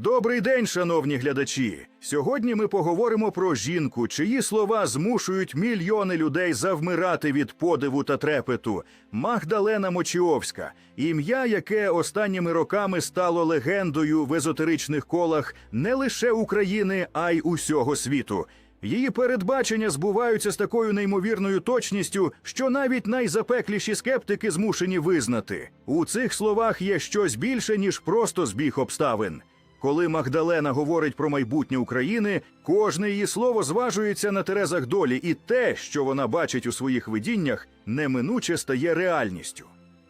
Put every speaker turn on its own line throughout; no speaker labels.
Добрий день, шановні глядачі. Сьогодні ми поговоримо про жінку, чиї слова змушують мільйони людей завмирати від подиву та трепету. Магдалена Мочіовська, ім'я, яке останніми роками стало легендою в езотеричних колах не лише України, а й усього світу. Її передбачення збуваються з такою неймовірною точністю, що навіть найзапекліші скептики змушені визнати. У цих словах є щось більше, ніж просто збіг обставин. Коли Магдалена говорить про майбутнє України, кожне її слово зважується на терезах долі, і те, що вона бачить у своїх видіннях, неминуче стає реальністю.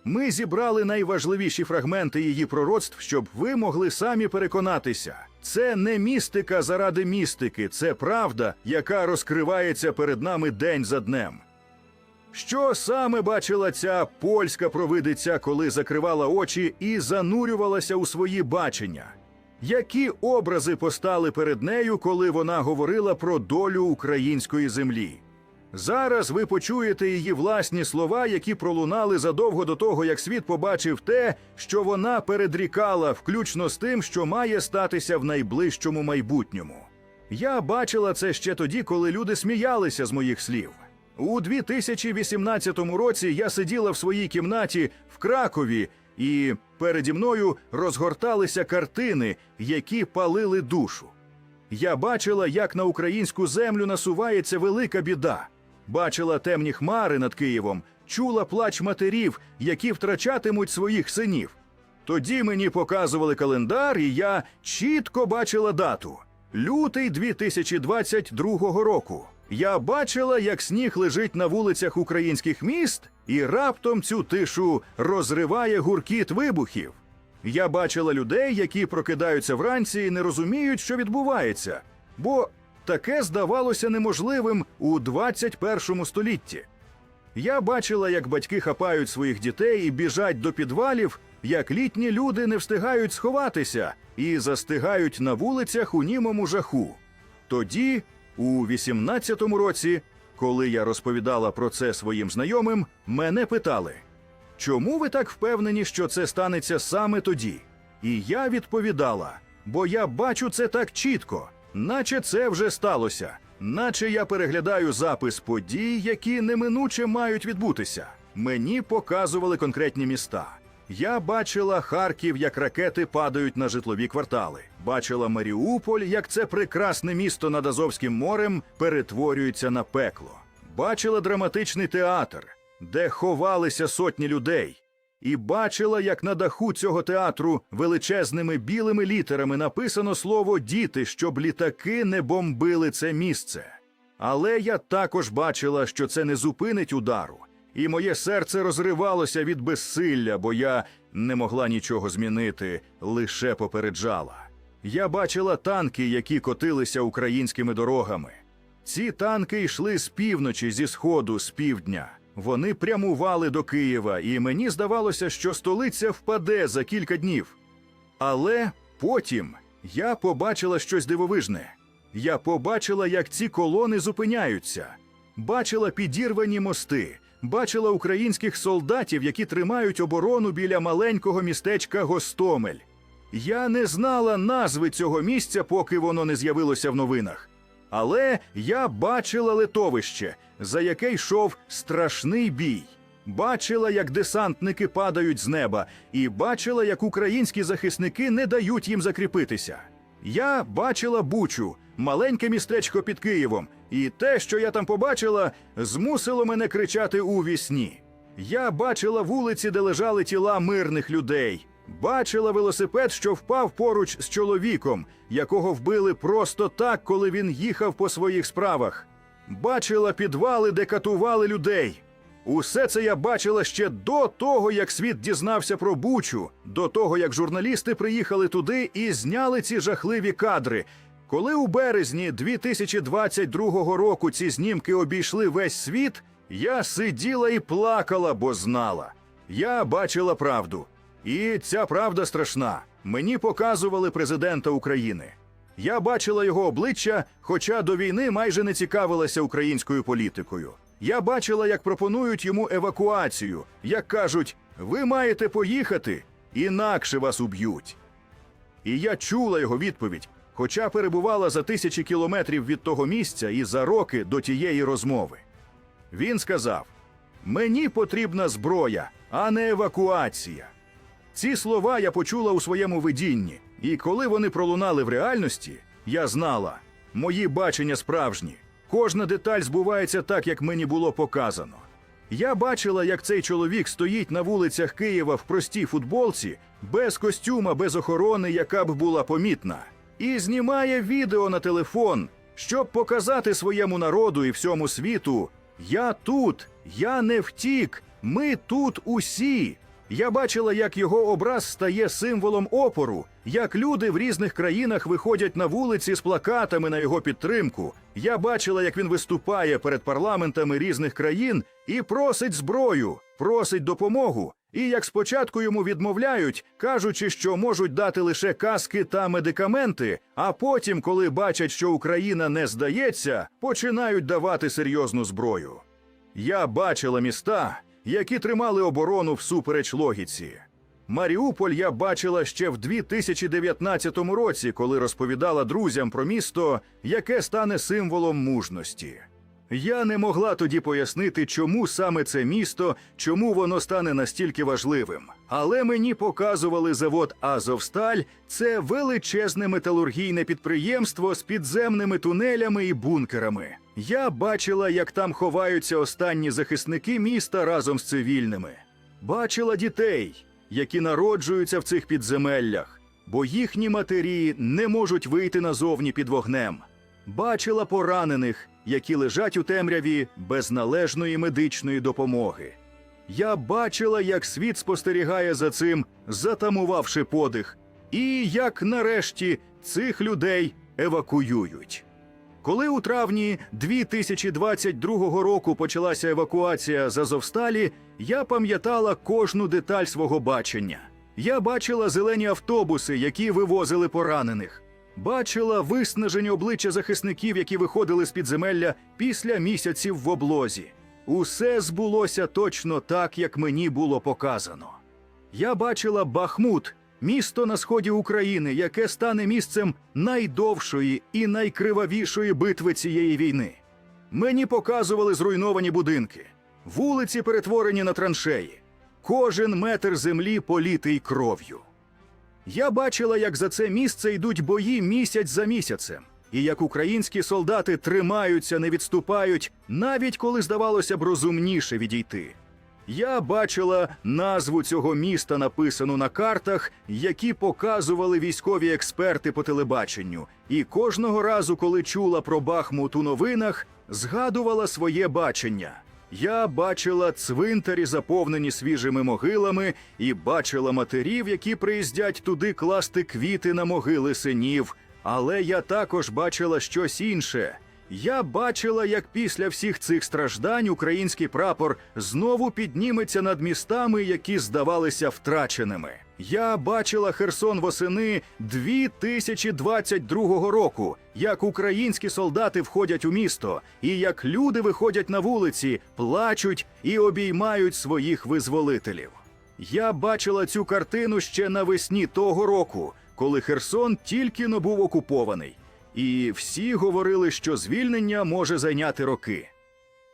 Ми зібрали найважливіші фрагменти її пророцтв, щоб ви могли самі переконатися. Це не містика заради містики, це правда, яка розкривається перед нами день за днем. Що саме бачила ця польська провидиця, коли закривала очі і занурювалася у свої бачення? Які образи постали перед нею, коли вона говорила про долю української землі? Зараз ви почуєте її власні слова, які пролунали задовго до того, як світ побачив те, що вона передрікала, включно з тим, що має статися в найближчому майбутньому. Я бачила це ще тоді, коли люди сміялися з моїх слів. У 2018 році я сиділа в своїй кімнаті в Кракові, і переді мною розгорталися картини, які палили душу. Я бачила, як на українську землю насувається велика біда. Бачила темні хмари над Києвом, чула плач матерів, які втрачатимуть своїх синів. Тоді мені показували календар, і я чітко бачила дату лютий 2022 року. Я бачила, як сніг лежить на вулицях українських міст, і раптом цю тишу розриває гуркіт вибухів. Я бачила людей, які прокидаються вранці і не розуміють, що відбувається, бо таке здавалося неможливим у 21 столітті. Я бачила, як батьки хапають своїх дітей і біжать до підвалів, як літні люди не встигають сховатися і застигають на вулицях у німому жаху. Тоді, у 18-му році, коли я розповідала про це своїм знайомим, мене питали: чому ви так впевнені, що це станеться саме тоді? І я відповідала: бо я бачу це так чітко, наче це вже сталося, наче я переглядаю запис подій, які неминуче мають відбутися. Мені показували конкретні міста. Я бачила Харків, як ракети падають на житлові квартали. Бачила Маріуполь, як це прекрасне місто над Азовським морем перетворюється на пекло. Бачила драматичний театр, де ховалися сотні людей. І бачила, як на даху цього театру величезними білими літерами написано слово діти, щоб літаки не бомбили це місце. Але я також бачила, що це не зупинить удару, і моє серце розривалося від безсилля, бо я не могла нічого змінити, лише попереджала. Я бачила танки, які котилися українськими дорогами. Ці танки йшли з півночі, зі сходу, з півдня. Вони прямували до Києва, і мені здавалося, що столиця впаде за кілька днів. Але потім я побачила щось дивовижне. Я побачила, як ці колони зупиняються, бачила підірвані мости, бачила українських солдатів, які тримають оборону біля маленького містечка Гостомель. Я не знала назви цього місця, поки воно не з'явилося в новинах. Але я бачила литовище, за яке йшов страшний бій. Бачила, як десантники падають з неба, і бачила, як українські захисники не дають їм закріпитися. Я бачила Бучу, маленьке містечко під Києвом, і те, що я там побачила, змусило мене кричати у вісні. Я бачила вулиці, де лежали тіла мирних людей. Бачила велосипед, що впав поруч з чоловіком, якого вбили просто так, коли він їхав по своїх справах. Бачила підвали, де катували людей. Усе це я бачила ще до того, як світ дізнався про Бучу, до того, як журналісти приїхали туди і зняли ці жахливі кадри. Коли у березні 2022 року ці знімки обійшли весь світ, я сиділа і плакала, бо знала. Я бачила правду. І ця правда страшна. Мені показували президента України. Я бачила його обличчя, хоча до війни майже не цікавилася українською політикою. Я бачила, як пропонують йому евакуацію, як кажуть, ви маєте поїхати, інакше вас уб'ють. І я чула його відповідь, хоча перебувала за тисячі кілометрів від того місця і за роки до тієї розмови. Він сказав: Мені потрібна зброя, а не евакуація. Ці слова я почула у своєму видінні, і коли вони пролунали в реальності, я знала, мої бачення справжні. Кожна деталь збувається так, як мені було показано. Я бачила, як цей чоловік стоїть на вулицях Києва в простій футболці, без костюма, без охорони, яка б була помітна, і знімає відео на телефон, щоб показати своєму народу і всьому світу: Я тут, я не втік, ми тут усі. Я бачила, як його образ стає символом опору, як люди в різних країнах виходять на вулиці з плакатами на його підтримку. Я бачила, як він виступає перед парламентами різних країн і просить зброю, просить допомогу. І як спочатку йому відмовляють, кажучи, що можуть дати лише каски та медикаменти, а потім, коли бачать, що Україна не здається, починають давати серйозну зброю. Я бачила міста, які тримали оборону всупереч логіці. Маріуполь я бачила ще в 2019 році, коли розповідала друзям про місто, яке стане символом мужності. Я не могла тоді пояснити, чому саме це місто, чому воно стане настільки важливим. Але мені показували завод Азовсталь це величезне металургійне підприємство з підземними тунелями і бункерами. Я бачила, як там ховаються останні захисники міста разом з цивільними. Бачила дітей, які народжуються в цих підземеллях, бо їхні матері не можуть вийти назовні під вогнем. Бачила поранених, які лежать у темряві без належної медичної допомоги. Я бачила, як світ спостерігає за цим, затамувавши подих, і як нарешті цих людей евакуюють. Коли у травні 2022 року почалася евакуація з Азовсталі, я пам'ятала кожну деталь свого бачення. Я бачила зелені автобуси, які вивозили поранених. Бачила виснажені обличчя захисників, які виходили з підземелля після місяців в облозі. Усе збулося точно так, як мені було показано. Я бачила Бахмут, місто на сході України, яке стане місцем найдовшої і найкривавішої битви цієї війни. Мені показували зруйновані будинки, вулиці перетворені на траншеї, кожен метр землі політий кров'ю. Я бачила, як за це місце йдуть бої місяць за місяцем, і як українські солдати тримаються, не відступають, навіть коли здавалося б розумніше відійти. Я бачила назву цього міста, написану на картах, які показували військові експерти по телебаченню, і кожного разу, коли чула про Бахмут у новинах, згадувала своє бачення. Я бачила цвинтарі, заповнені свіжими могилами, і бачила матерів, які приїздять туди класти квіти на могили синів. Але я також бачила щось інше. Я бачила, як після всіх цих страждань український прапор знову підніметься над містами, які здавалися втраченими. Я бачила Херсон восени 2022 року, як українські солдати входять у місто, і як люди виходять на вулиці, плачуть і обіймають своїх визволителів. Я бачила цю картину ще навесні того року, коли Херсон тільки но був окупований, і всі говорили, що звільнення може зайняти роки.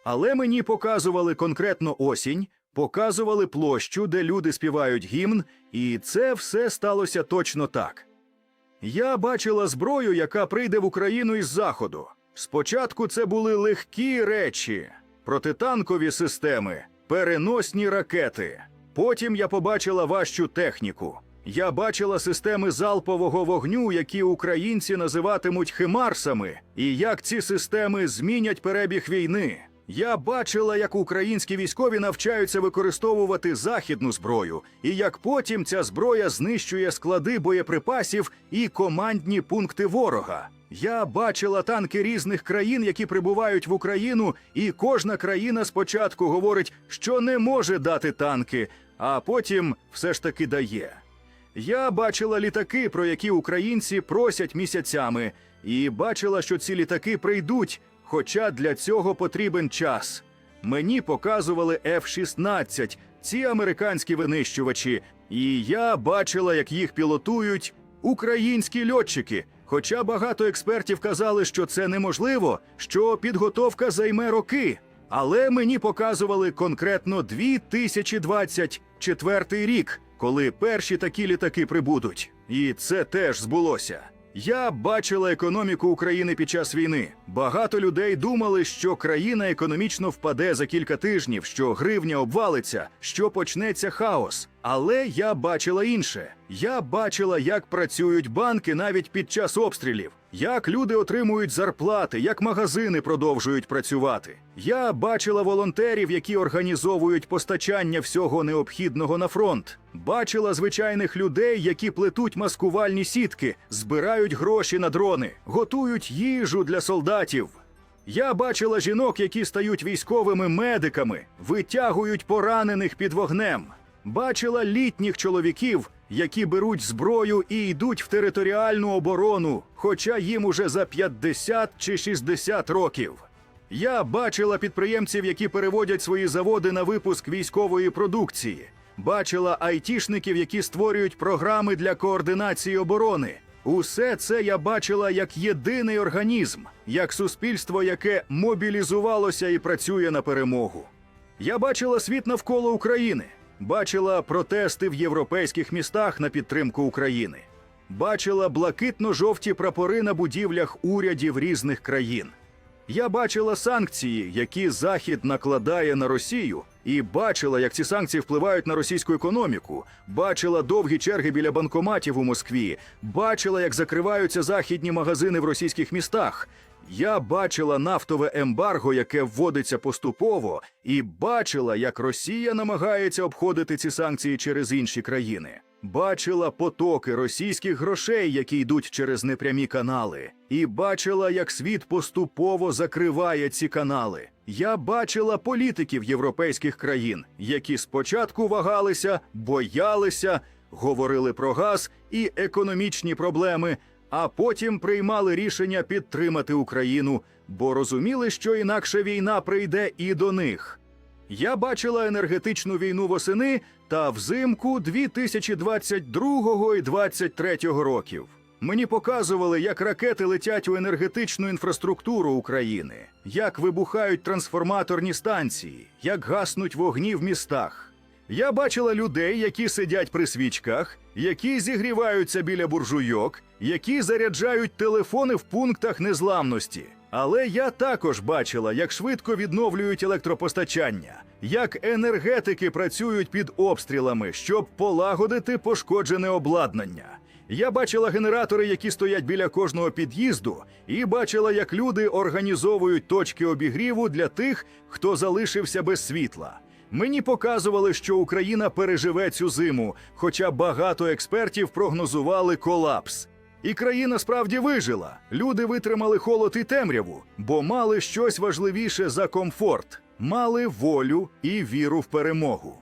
Але мені показували конкретно осінь, показували площу, де люди співають гімн, і це все сталося точно так. Я бачила зброю, яка прийде в Україну із заходу. Спочатку це були легкі речі, протитанкові системи, переносні ракети. Потім я побачила важчу техніку. Я бачила системи залпового вогню, які українці називатимуть химарсами, і як ці системи змінять перебіг війни. Я бачила, як українські військові навчаються використовувати західну зброю, і як потім ця зброя знищує склади боєприпасів і командні пункти ворога. Я бачила танки різних країн, які прибувають в Україну, і кожна країна спочатку говорить, що не може дати танки, а потім все ж таки дає. Я бачила літаки, про які українці просять місяцями, і бачила, що ці літаки прийдуть, хоча для цього потрібен час. Мені показували F-16, ці американські винищувачі, і я бачила, як їх пілотують українські льотчики. Хоча багато експертів казали, що це неможливо, що підготовка займе роки. Але мені показували конкретно 2024 рік, коли перші такі літаки прибудуть. І це теж збулося. Я бачила економіку України під час війни. Багато людей думали, що країна економічно впаде за кілька тижнів, що гривня обвалиться, що почнеться хаос. Але я бачила інше. Я бачила, як працюють банки навіть під час обстрілів, як люди отримують зарплати, як магазини продовжують працювати. Я бачила волонтерів, які організовують постачання всього необхідного на фронт. Бачила звичайних людей, які плетуть маскувальні сітки, збирають гроші на дрони, готують їжу для солдатів. Я бачила жінок, які стають військовими медиками, витягують поранених під вогнем. Бачила літніх чоловіків, які беруть зброю і йдуть в територіальну оборону, хоча їм уже за 50 чи 60 років. Я бачила підприємців, які переводять свої заводи на випуск військової продукції. Бачила айтішників, які створюють програми для координації оборони. Усе це я бачила як єдиний організм, як суспільство, яке мобілізувалося і працює на перемогу. Я бачила світ навколо України, бачила протести в європейських містах на підтримку України, бачила блакитно-жовті прапори на будівлях урядів різних країн. Я бачила санкції, які Захід накладає на Росію, і бачила, як ці санкції впливають на російську економіку. Бачила довгі черги біля банкоматів у Москві, бачила, як закриваються західні магазини в російських містах. Я бачила нафтове ембарго, яке вводиться поступово, і бачила, як Росія намагається обходити ці санкції через інші країни. Бачила потоки російських грошей, які йдуть через непрямі канали, і бачила, як світ поступово закриває ці канали. Я бачила політиків європейських країн, які спочатку вагалися, боялися, говорили про газ і економічні проблеми, а потім приймали рішення підтримати Україну, бо розуміли, що інакше війна прийде і до них. Я бачила енергетичну війну восени та взимку 2022 і 2023 років. Мені показували, як ракети летять у енергетичну інфраструктуру України, як вибухають трансформаторні станції, як гаснуть вогні в містах. Я бачила людей, які сидять при свічках, які зігріваються біля буржуйок, які заряджають телефони в пунктах незламності. Але я також бачила, як швидко відновлюють електропостачання, як енергетики працюють під обстрілами, щоб полагодити пошкоджене обладнання. Я бачила генератори, які стоять біля кожного під'їзду, і бачила, як люди організовують точки обігріву для тих, хто залишився без світла. Мені показували, що Україна переживе цю зиму, хоча багато експертів прогнозували колапс. І країна справді вижила. Люди витримали холод і темряву, бо мали щось важливіше за комфорт, мали волю і віру в перемогу.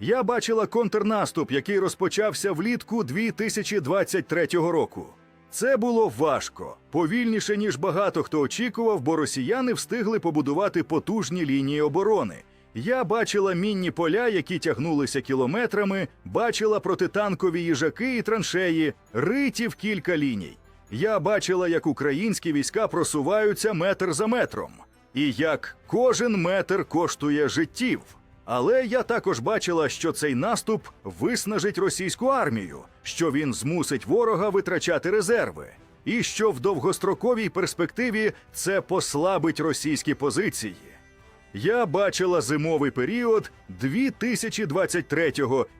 Я бачила контрнаступ, який розпочався влітку 2023 року. Це було важко, повільніше ніж багато хто очікував, бо росіяни встигли побудувати потужні лінії оборони. Я бачила мінні поля, які тягнулися кілометрами, бачила протитанкові їжаки і траншеї, риті в кілька ліній. Я бачила, як українські війська просуваються метр за метром, і як кожен метр коштує життів. Але я також бачила, що цей наступ виснажить російську армію, що він змусить ворога витрачати резерви, і що в довгостроковій перспективі це послабить російські позиції. Я бачила зимовий період 2023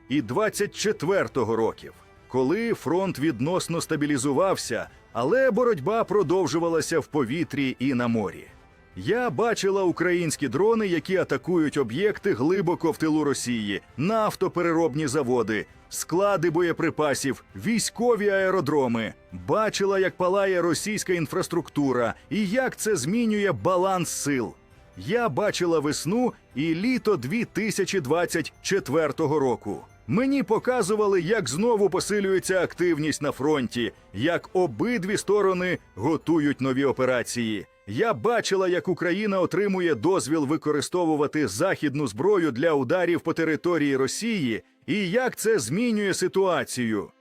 і 2024 років, коли фронт відносно стабілізувався, але боротьба продовжувалася в повітрі і на морі. Я бачила українські дрони, які атакують об'єкти глибоко в тилу Росії, нафтопереробні заводи, склади боєприпасів, військові аеродроми. Бачила, як палає російська інфраструктура і як це змінює баланс сил. Я бачила весну і літо 2024 року. Мені показували, як знову посилюється активність на фронті, як обидві сторони готують нові операції. Я бачила, як Україна отримує дозвіл використовувати західну зброю для ударів по території Росії, і як це змінює ситуацію.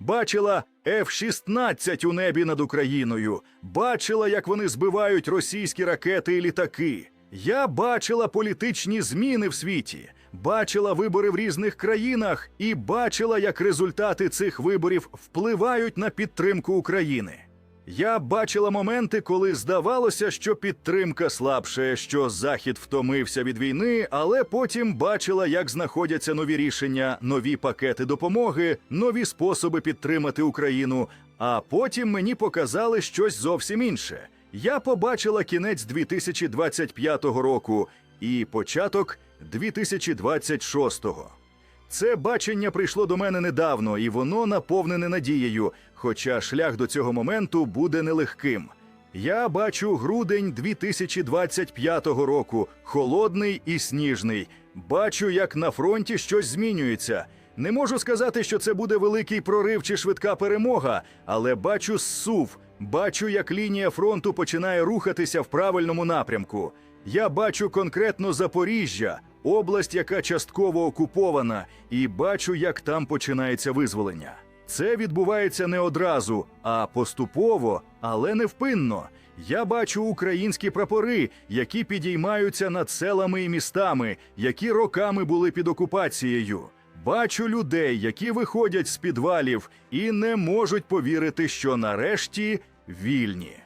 Бачила F-16 у небі над Україною, бачила, як вони збивають російські ракети і літаки. Я бачила політичні зміни в світі, бачила вибори в різних країнах і бачила, як результати цих виборів впливають на підтримку України. Я бачила моменти, коли здавалося, що підтримка слабше, що Захід втомився від війни, але потім бачила, як знаходяться нові рішення, нові пакети допомоги, нові способи підтримати Україну. А потім мені показали щось зовсім інше. Я побачила кінець 2025 року і початок 2026. Це бачення прийшло до мене недавно, і воно наповнене надією, хоча шлях до цього моменту буде нелегким. Я бачу грудень 2025 року, холодний і сніжний. Бачу, як на фронті щось змінюється. Не можу сказати, що це буде великий прорив чи швидка перемога, але бачу зсув, бачу, як лінія фронту починає рухатися в правильному напрямку. Я бачу конкретно Запоріжжя, область, яка частково окупована, і бачу, як там починається визволення. Це відбувається не одразу, а поступово, але невпинно. Я бачу українські прапори, які підіймаються над селами і містами, які роками були під окупацією. Бачу людей, які виходять з підвалів і не можуть повірити, що нарешті вільні.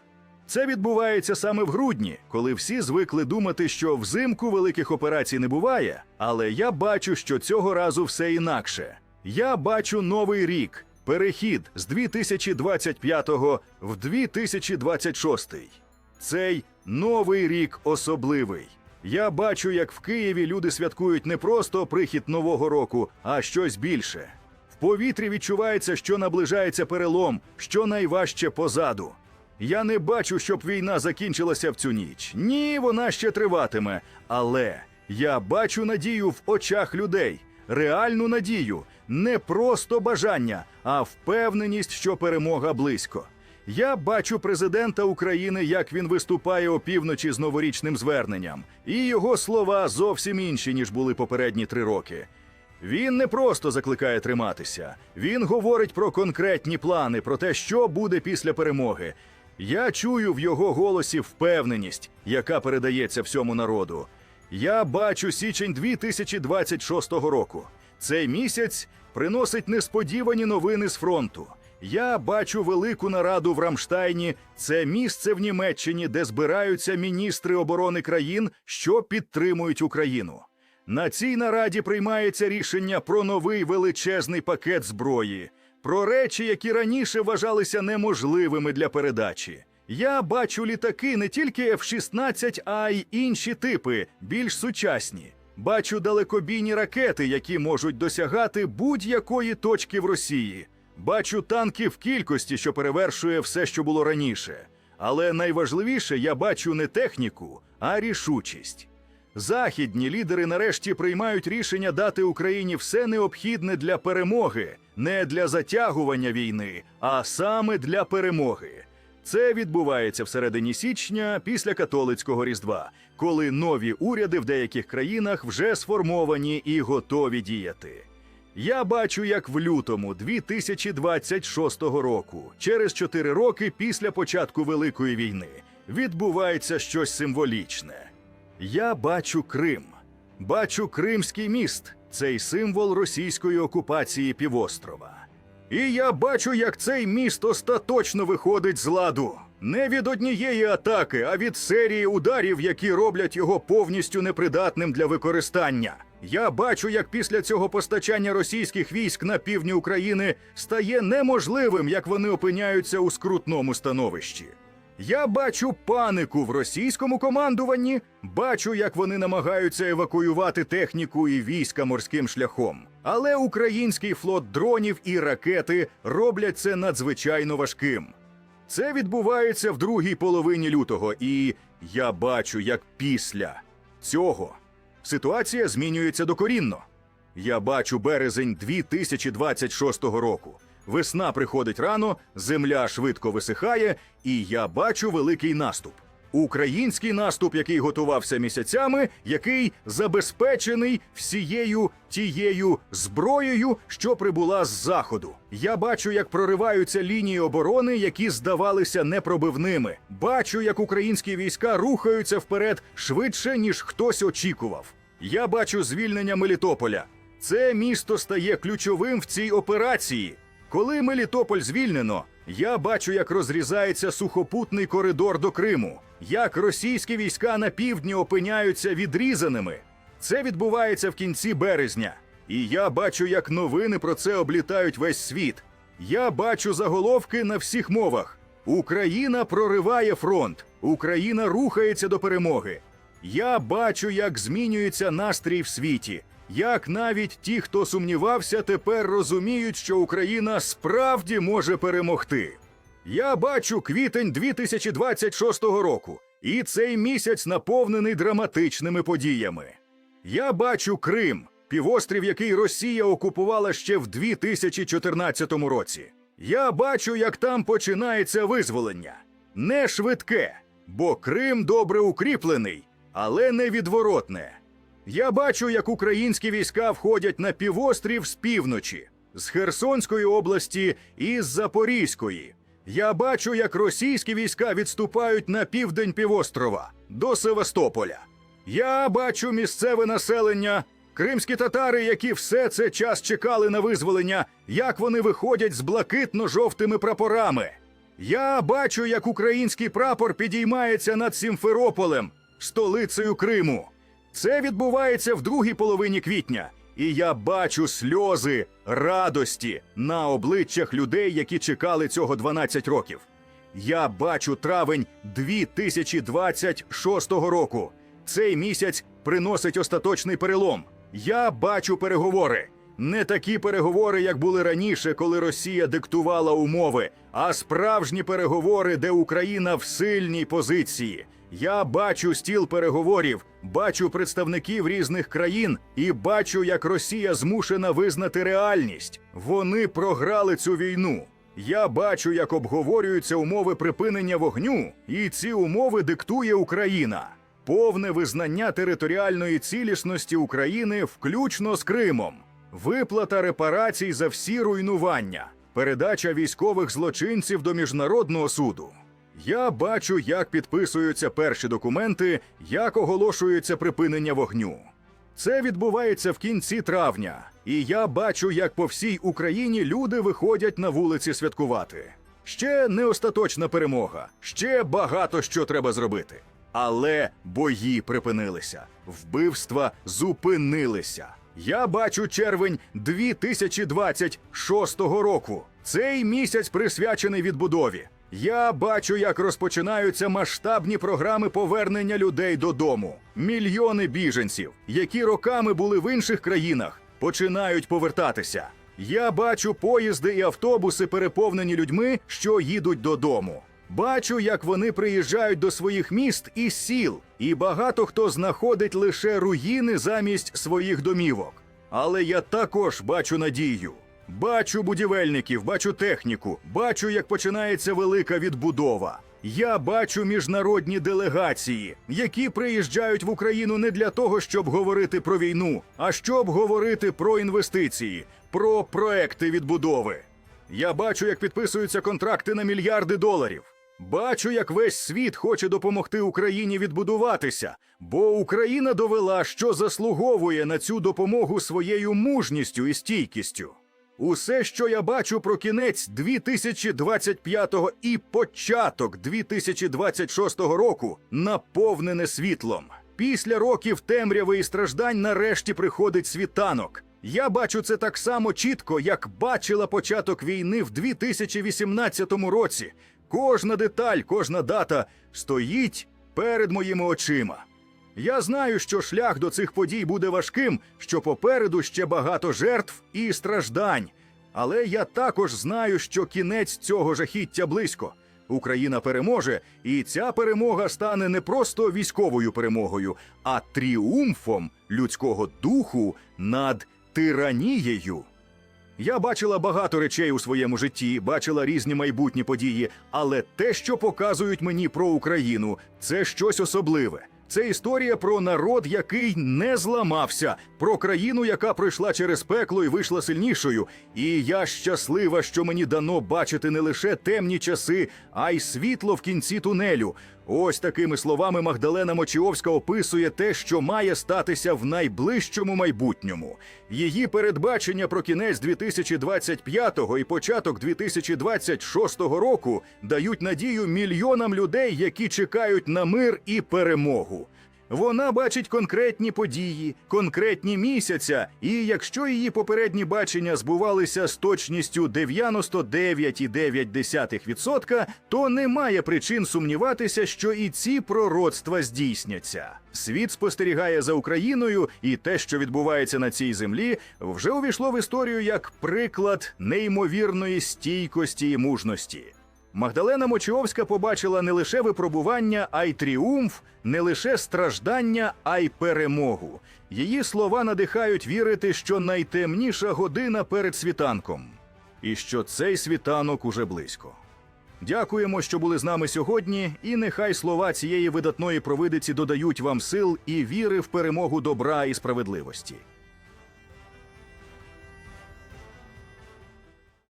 Це відбувається саме в грудні, коли всі звикли думати, що взимку великих операцій не буває. Але я бачу, що цього разу все інакше. Я бачу новий рік, перехід з 2025 в 2026. Цей новий рік особливий. Я бачу, як в Києві люди святкують не просто прихід нового року, а щось більше. В повітрі відчувається, що наближається перелом, що найважче позаду. Я не бачу, щоб війна закінчилася в цю ніч. Ні, вона ще триватиме. Але я бачу надію в очах людей, реальну надію, не просто бажання, а впевненість, що перемога близько. Я бачу президента України, як він виступає опівночі з новорічним зверненням, і його слова зовсім інші, ніж були попередні три роки. Він не просто закликає триматися, він говорить про конкретні плани, про те, що буде після перемоги. Я чую в його голосі впевненість, яка передається всьому народу. Я бачу січень 2026 року. Цей місяць приносить несподівані новини з фронту. Я бачу велику нараду в Рамштайні. Це місце в Німеччині, де збираються міністри оборони країн, що підтримують Україну. На цій нараді приймається рішення про новий величезний пакет зброї, про речі, які раніше вважалися неможливими для передачі. Я бачу літаки не тільки F-16, а й інші типи, більш сучасні. Бачу далекобійні ракети, які можуть досягати будь-якої точки в Росії. Бачу танки в кількості, що перевершує все, що було раніше. Але найважливіше я бачу не техніку, а рішучість. Західні лідери нарешті приймають рішення дати Україні все необхідне для перемоги, не для затягування війни, а саме для перемоги. Це відбувається всередині січня після католицького різдва, коли нові уряди в деяких країнах вже сформовані і готові діяти. Я бачу, як в лютому 2026 року, через чотири роки після початку Великої війни, відбувається щось символічне. Я бачу Крим, бачу Кримський міст, цей символ російської окупації півострова. І я бачу, як цей міст остаточно виходить з ладу. Не від однієї атаки, а від серії ударів, які роблять його повністю непридатним для використання. Я бачу, як після цього постачання російських військ на півдні України стає неможливим, як вони опиняються у скрутному становищі. Я бачу панику в російському командуванні, бачу, як вони намагаються евакуювати техніку і війська морським шляхом. Але український флот дронів і ракети роблять це надзвичайно важким. Це відбувається в другій половині лютого, і я бачу, як після цього ситуація змінюється докорінно. Я бачу березень 2026 року. Весна приходить рано, земля швидко висихає, і я бачу великий наступ. Український наступ, який готувався місяцями, який забезпечений всією тією зброєю, що прибула з заходу. Я бачу, як прориваються лінії оборони, які здавалися непробивними. Бачу, як українські війська рухаються вперед швидше, ніж хтось очікував. Я бачу звільнення Мелітополя. Це місто стає ключовим в цій операції. Коли Мелітополь звільнено, я бачу, як розрізається сухопутний коридор до Криму, як російські війська на півдні опиняються відрізаними. Це відбувається в кінці березня. І я бачу, як новини про це облітають весь світ. Я бачу заголовки на всіх мовах. Україна прориває фронт, Україна рухається до перемоги. Я бачу, як змінюється настрій в світі, як навіть ті, хто сумнівався, тепер розуміють, що Україна справді може перемогти. Я бачу квітень 2026 року, і цей місяць наповнений драматичними подіями. Я бачу Крим, півострів, який Росія окупувала ще в 2014 році. Я бачу, як там починається визволення. Не швидке, бо Крим добре укріплений, але невідворотне. Я бачу, як українські війська входять на півострів з півночі, з Херсонської області і з Запорізької. Я бачу, як російські війська відступають на південь півострова до Севастополя. Я бачу місцеве населення, кримські татари, які все це час чекали на визволення, як вони виходять з блакитно-жовтими прапорами. Я бачу, як український прапор підіймається над Сімферополем, столицею Криму. Це відбувається в другій половині квітня, і я бачу сльози радості на обличчях людей, які чекали цього 12 років. Я бачу травень 2026 року. Цей місяць приносить остаточний перелом. Я бачу переговори. Не такі переговори, як були раніше, коли Росія диктувала умови, а справжні переговори, де Україна в сильній позиції. Я бачу стіл переговорів, бачу представників різних країн і бачу, як Росія змушена визнати реальність. Вони програли цю війну. Я бачу, як обговорюються умови припинення вогню, і ці умови диктує Україна. Повне визнання територіальної цілісності України, включно з Кримом, виплата репарацій за всі руйнування, передача військових злочинців до міжнародного суду. Я бачу, як підписуються перші документи, як оголошується припинення вогню. Це відбувається в кінці травня, і я бачу, як по всій Україні люди виходять на вулиці святкувати. Ще не остаточна перемога, ще багато що треба зробити. Але бої припинилися, вбивства зупинилися. Я бачу червень 2026 року. Цей місяць присвячений відбудові. Я бачу, як розпочинаються масштабні програми повернення людей додому. Мільйони біженців, які роками були в інших країнах, починають повертатися. Я бачу поїзди і автобуси, переповнені людьми, що їдуть додому. Бачу, як вони приїжджають до своїх міст і сіл, і багато хто знаходить лише руїни замість своїх домівок. Але я також бачу надію. Бачу будівельників, бачу техніку, бачу, як починається велика відбудова. Я бачу міжнародні делегації, які приїжджають в Україну не для того, щоб говорити про війну, а щоб говорити про інвестиції, про проекти відбудови. Я бачу, як підписуються контракти на мільярди доларів. Бачу, як весь світ хоче допомогти Україні відбудуватися, бо Україна довела, що заслуговує на цю допомогу своєю мужністю і стійкістю. Усе, що я бачу про кінець 2025 і початок 2026 року, наповнене світлом. Після років темряви і страждань нарешті приходить світанок. Я бачу це так само чітко, як бачила початок війни в 2018 році. Кожна деталь, кожна дата стоїть перед моїми очима. Я знаю, що шлях до цих подій буде важким, що попереду ще багато жертв і страждань. Але я також знаю, що кінець цього жахіття близько. Україна переможе, і ця перемога стане не просто військовою перемогою, а тріумфом людського духу над тиранією. Я бачила багато речей у своєму житті, бачила різні майбутні події, але те, що показують мені про Україну, це щось особливе. Це історія про народ, який не зламався, про країну, яка пройшла через пекло і вийшла сильнішою. І я щаслива, що мені дано бачити не лише темні часи, а й світло в кінці тунелю. Ось такими словами Магдалена Мочіовська описує те, що має статися в найближчому майбутньому. Її передбачення про кінець 2025 і початок 2026 року дають надію мільйонам людей, які чекають на мир і перемогу. Вона бачить конкретні події, конкретні місяця, і якщо її попередні бачення збувалися з точністю 99,9%, то немає причин сумніватися, що і ці пророцтва здійсняться. Світ спостерігає за Україною, і те, що відбувається на цій землі, вже увійшло в історію як приклад неймовірної стійкості і мужності. Магдалена Мочіовська побачила не лише випробування, а й тріумф, не лише страждання, а й перемогу. Її слова надихають вірити, що найтемніша година перед світанком, і що цей світанок уже близько. Дякуємо, що були з нами сьогодні, і нехай слова цієї видатної провидиці додають вам сил і віри в перемогу добра і справедливості.